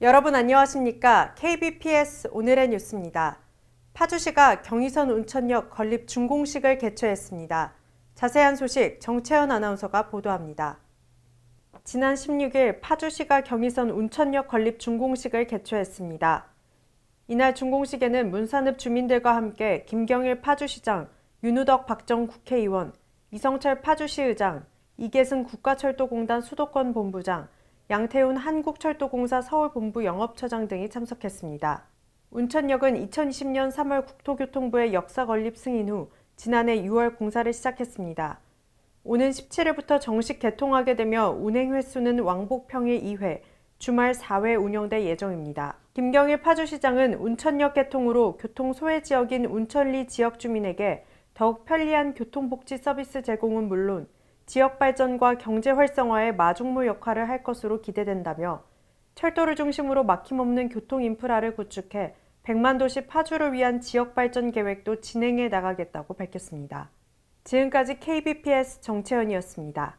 여러분 안녕하십니까? KBPS 오늘의 뉴스입니다. 파주시가 경의선 운천역 건립 준공식을 개최했습니다. 자세한 소식 정채연 아나운서가 보도합니다. 지난 16일 파주시가 경의선 운천역 건립 준공식을 개최했습니다. 이날 준공식에는 문산읍 주민들과 함께 김경일 파주시장, 윤우덕 박정 국회의원, 이성철 파주시의장, 이계승 국가철도공단 수도권 본부장, 양태훈 한국철도공사 서울본부 영업처장 등이 참석했습니다. 운천역은 2020년 3월 국토교통부의 역사 건립 승인 후 지난해 6월 공사를 시작했습니다. 오는 17일부터 정식 개통하게 되며 운행 횟수는 왕복 평일 2회, 주말 4회 운영될 예정입니다. 김경일 파주시장은 운천역 개통으로 교통 소외 지역인 운천리 지역 주민에게 더욱 편리한 교통복지 서비스 제공은 물론 지역 발전과 경제 활성화에 마중물 역할을 할 것으로 기대된다며 철도를 중심으로 막힘없는 교통 인프라를 구축해 100만 도시 파주를 위한 지역 발전 계획도 진행해 나가겠다고 밝혔습니다. 지금까지 KBPS 정채연이었습니다.